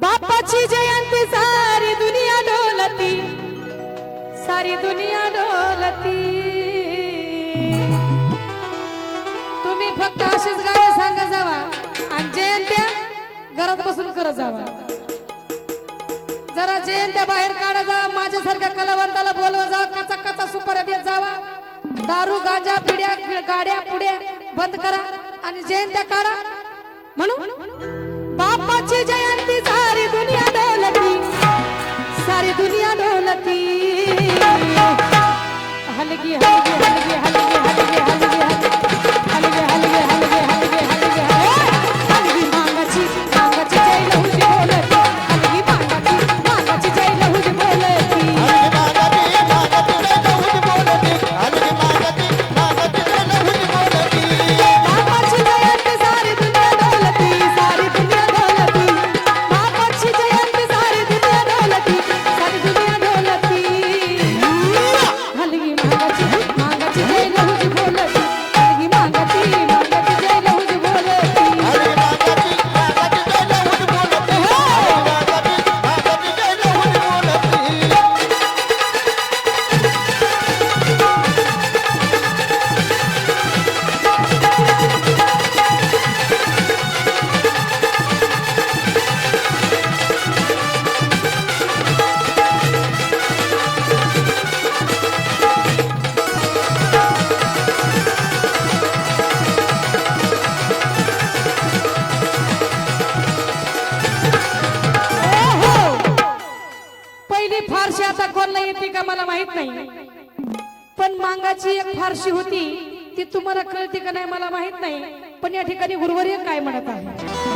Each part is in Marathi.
बापाची जयंती सारी दुनिया डोलती सारी दुनिया डोलती. तुम्ही फक्त अशीच गाणं सांगा जावा आणि जयंत्या घरात बसून करत जावा. जरा जयंत्या बाहेर काढा जा माझ्यासारख्या कलावंताला बोलवा जा कचा कचा सुपाऱ्या देत जावा. दारू गांजा पिढ्या गाड्या पुड्या बंद करा आणि जयंत्या काढा. म्हणून बापाची जयंती का मला माहीत नाही? पण मांगाची एक फारशी होती ती तुम्हाला कळते का नाही मला माहीत नाही. पण या ठिकाणी गुरुवर्य काय म्हणत आहे?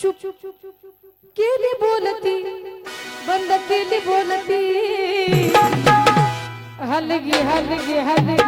चुप चुप चुप चुप चुप केली बोलती बंद केली बोलती. हलगी हलगी हलगी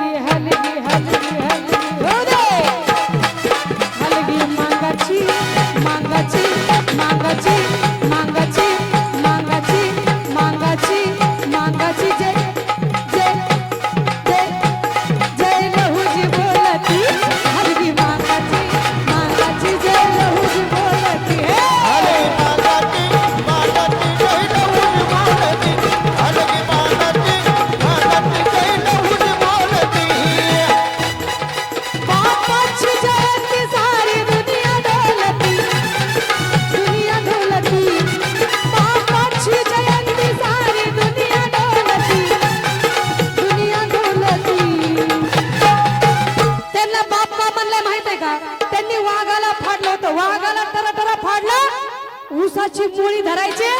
उसाची पोळी धरायचे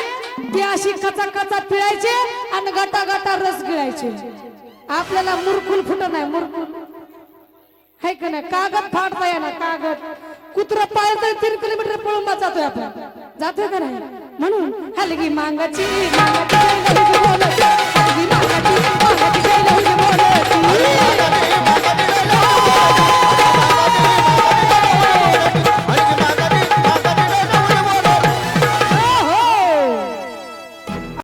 ती अशी कचा कचा पिळायचे आणि गटा गटा रस गिळायचे. आपल्याला मुरकुल फुट नाही मुरकुल. है का नाही? कागद फाडता येणार कागद. कुत्र पाळत तीन किलोमीटर पळून जातोय आपण जातोय का नाही? म्हणून हलगी मांगाची मांगाची.